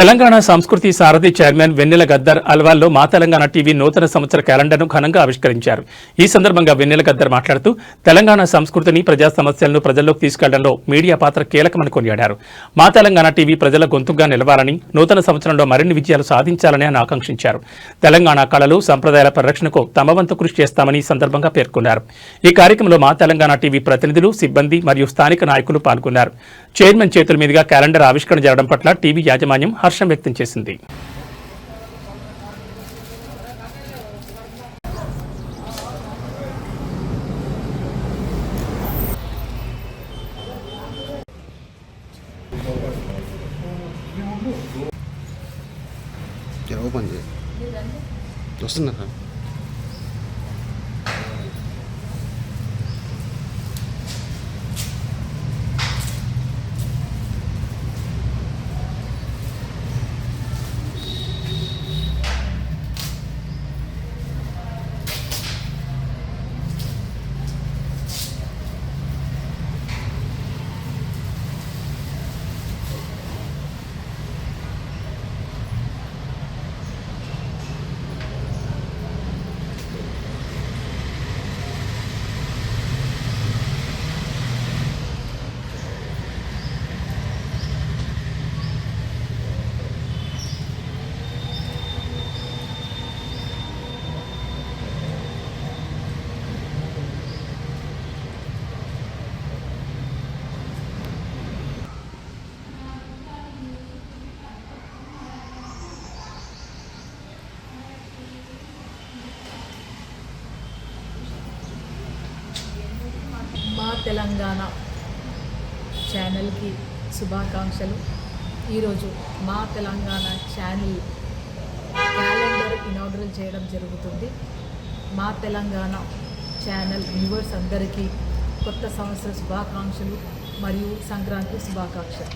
తెలంగాణ సంస్కృతి సారథి చైర్మన్ వెన్నెల గద్దర్ అల్వాల్లో మా తెలంగాణ టీవీ నూతన సంవత్సర క్యాలెండర్ను ఘనంగా ఆవిష్కరించారు. ఈ సందర్భంగా వెన్నెల గద్దర్ మాట్లాడుతూ తెలంగాణ సంస్కృతిని ప్రజా సమస్యలను ప్రజల్లోకి తీసుకెళ్ళడంలో మీడియా పాత్ర కీలకమని కొనియాడారు. మా తెలంగాణ టీవీ ప్రజల గొంతుగా నిలవాలని నూతన సంవత్సరంలో మరిన్ని విజయాలు సాధించాలని ఆయన ఆకాంక్షించారు. తెలంగాణ కళలు సంప్రదాయాల పరిరక్షణకు తమ వంతు కృషి చేస్తామని ఈ సందర్భంగా పేర్కొన్నారు. ఈ కార్యక్రమంలో మా తెలంగాణ టీవీ ప్రతినిధులు సిబ్బంది మరియు స్థానిక నాయకులు పాల్గొన్నారు. చైర్మన్ చేతుల మీదుగా క్యాలెండర్ ఆవిష్కరణ జరగడం పట్ల టీవీ యాజమాన్యం హర్షం వ్యక్తం చేసింది. ఓపెన్ చేయి వస్తున్నా సార్ మా తెలంగాణ ఛానల్కి శుభాకాంక్షలు. ఈరోజు మా తెలంగాణ ఛానల్ క్యాలెండర్ ఇనాగ్రల్ చేయడం జరుగుతుంది. మా తెలంగాణ ఛానల్ వ్యూవర్స్ అందరికీ కొత్త సంవత్సర శుభాకాంక్షలు మరియు సంక్రాంతి శుభాకాంక్షలు.